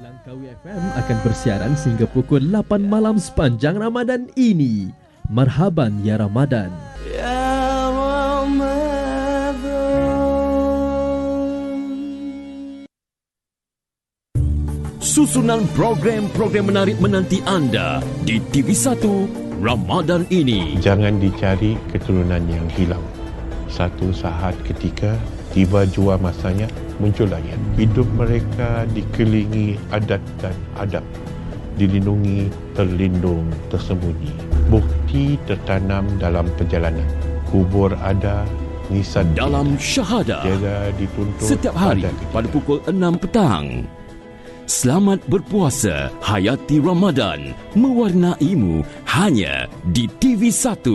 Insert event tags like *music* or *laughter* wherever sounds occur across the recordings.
Langkawi FM akan bersiaran sehingga pukul 8 malam sepanjang Ramadan ini. Marhaban ya Ramadan. Ya Susunan program-program menarik menanti anda di TV1 Ramadan ini. Jangan dicari keturunan yang hilang. Satu saat ketika tiba jua masanya muncul lagi. Hidup mereka dikelilingi adat dan adab. Dilindungi, terlindung, tersembunyi. Bukti tertanam dalam perjalanan. Kubur ada, nisan dalam syahadah. Tiada dituntut setiap hari pada pukul 6 petang. Selamat berpuasa, hayati Ramadan, mewarnaimu hanya di TV1.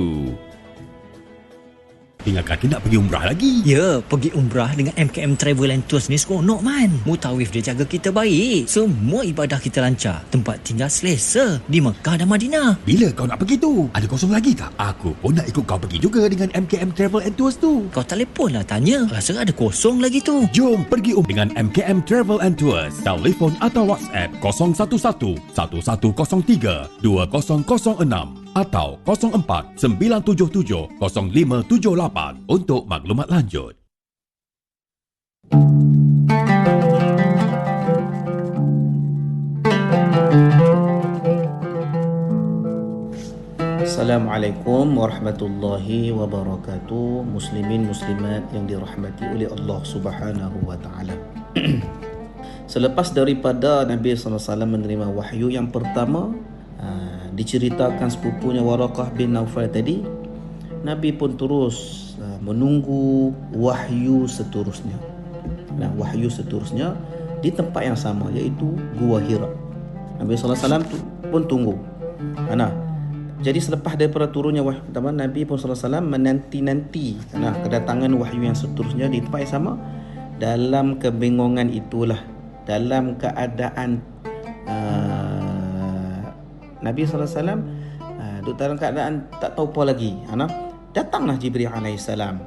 Ingatkan nak pergi umrah lagi. Ya, pergi umrah dengan MKM Travel and Tours ni seronok man. Mutawif dia jaga kita baik. Semua ibadah kita lancar. Tempat tinggal selesa di Mekah dan Madinah. Bila kau nak pergi tu? Ada kosong lagi tak? Aku pun nak ikut kau pergi juga dengan MKM Travel and Tours tu. Kau telefon lah tanya. Rasa ada kosong lagi tu. Jom pergi um dengan MKM Travel and Tours. Telefon atau WhatsApp 011 1103 2006 atau 04 977 0578 untuk maklumat lanjut. Assalamualaikum warahmatullahi wabarakatuh Muslimin muslimat yang dirahmati oleh Allah subhanahu wa ta'ala *clears throat* Selepas daripada Nabi SAW menerima wahyu yang pertama Ah, diceritakan sepupunya Warakah bin Naufal tadi Nabi pun terus uh, menunggu wahyu seterusnya. Nah wahyu seterusnya di tempat yang sama iaitu Gua Hira. Nabi SAW pun tunggu. Nah jadi selepas daripada turunnya wahyu pertama Nabi pun SAW menanti-nanti nah kedatangan wahyu yang seterusnya di tempat yang sama dalam kebingungan itulah dalam keadaan uh, Nabi SAW uh, duduk dalam keadaan tak tahu apa lagi. Ana datanglah Jibril alaihissalam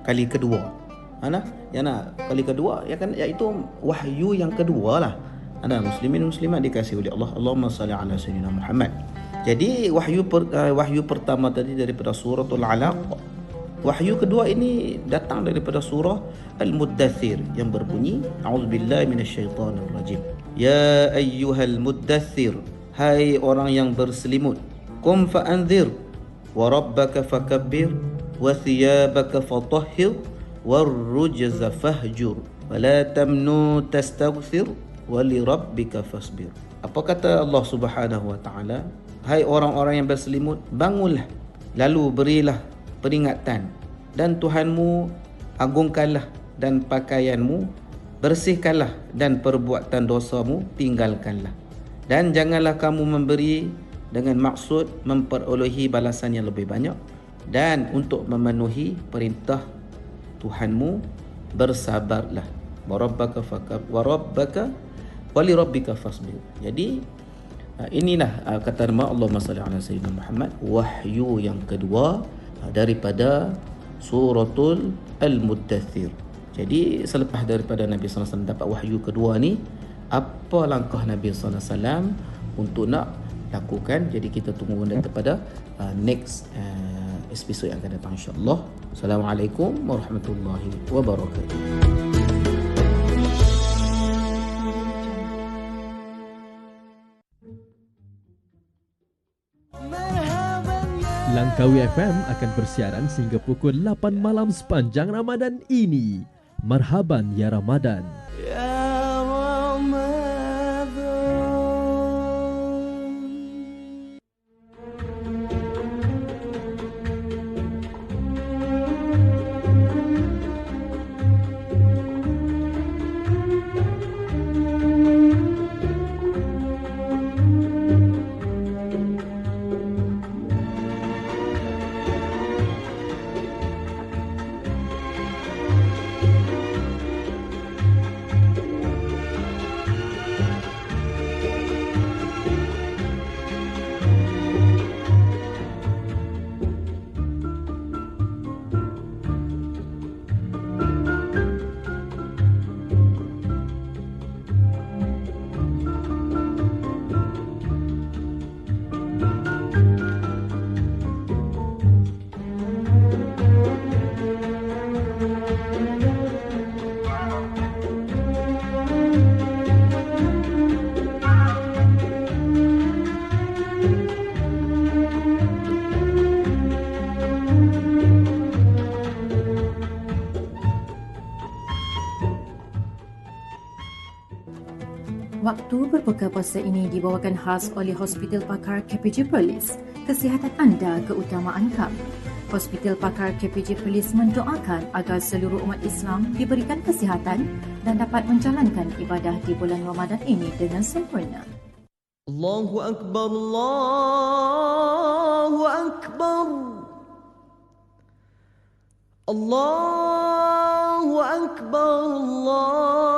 kali kedua. Ana ya nak kali kedua ya kan iaitu wahyu yang kedua lah. Ana muslimin muslimat dikasih oleh Allah. Allahumma salli ala sayyidina Muhammad. Jadi wahyu per, uh, wahyu pertama tadi daripada suratul alaq. Wahyu kedua ini datang daripada surah Al-Muddathir yang berbunyi A'udzubillahi minasyaitonirrajim. Ya ayyuhal muddathir Hai orang yang berselimut Kum fa'anzir Wa rabbaka fakabbir Wa thiyabaka fatahhir Wa rujza fahjur Wa la tamnu tastaghfir Wa li rabbika fasbir. Apa kata Allah subhanahu wa ta'ala? Hai orang-orang yang berselimut Bangunlah Lalu berilah peringatan. Dan Tuhanmu agungkanlah Dan pakaianmu Bersihkanlah dan perbuatan dosamu tinggalkanlah dan janganlah kamu memberi dengan maksud memperolehi balasan yang lebih banyak. Dan untuk memenuhi perintah Tuhanmu bersabarlah. Warabbaka fakab warabbaka wali rabbika fasbir. Jadi uh, inilah uh, kata nama Allah salli ala sayyidina Muhammad. Wahyu yang kedua uh, daripada suratul al-muddathir jadi selepas daripada Nabi sallallahu alaihi wasallam dapat wahyu kedua ni apa langkah Nabi sallallahu alaihi wasallam untuk nak lakukan jadi kita tunggu daripada uh, next uh, episode yang akan datang insyaallah assalamualaikum warahmatullahi wabarakatuh Langkawi FM akan bersiaran sehingga pukul 8 malam sepanjang Ramadan ini. Marhaban ya Ramadan. Waktu berbuka puasa ini dibawakan khas oleh Hospital Pakar KPJ Perlis. Kesihatan anda keutamaan kami. Hospital Pakar KPJ Perlis mendoakan agar seluruh umat Islam diberikan kesihatan dan dapat menjalankan ibadah di bulan Ramadan ini dengan sempurna. Allahu Akbar, Allahu Akbar. Allahu Akbar, Allahu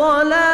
الصلاة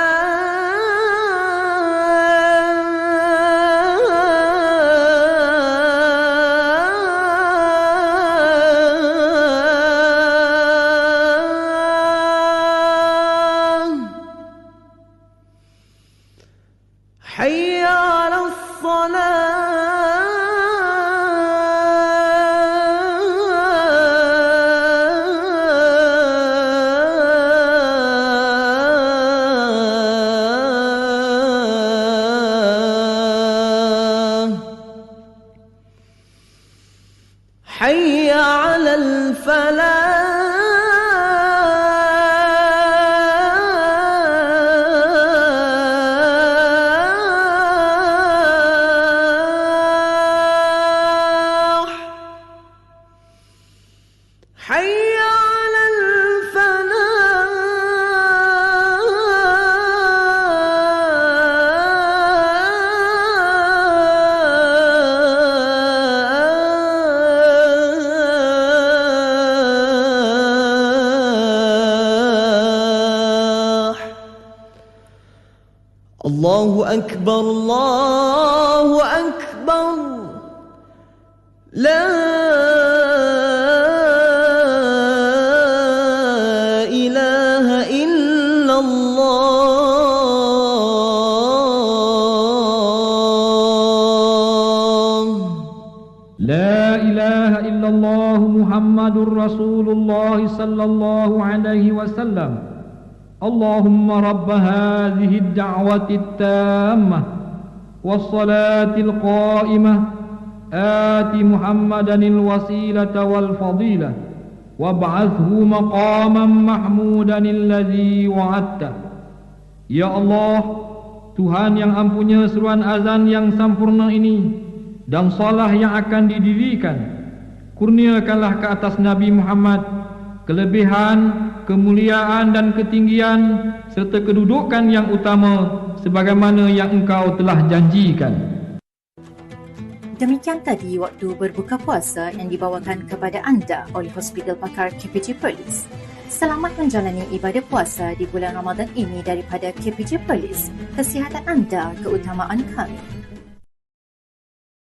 الله أكبر الله أكبر. لا إله إلا الله. لا إله إلا الله محمد رسول الله صلى الله عليه وسلم. اللهم رب هذه الدعوة التامة والصلاة القائمة آت محمدا الوسيلة والفضيلة وابعثه مقاما محمودا الذي وعدته Ya Allah, Tuhan yang ampunya seruan azan yang sempurna ini dan salah yang akan didirikan. Kurniakanlah ke atas Nabi Muhammad kelebihan, kemuliaan dan ketinggian serta kedudukan yang utama sebagaimana yang engkau telah janjikan. Demikian tadi waktu berbuka puasa yang dibawakan kepada anda oleh Hospital Pakar KPJ Perlis. Selamat menjalani ibadah puasa di bulan Ramadan ini daripada KPJ Perlis. Kesihatan anda keutamaan kami.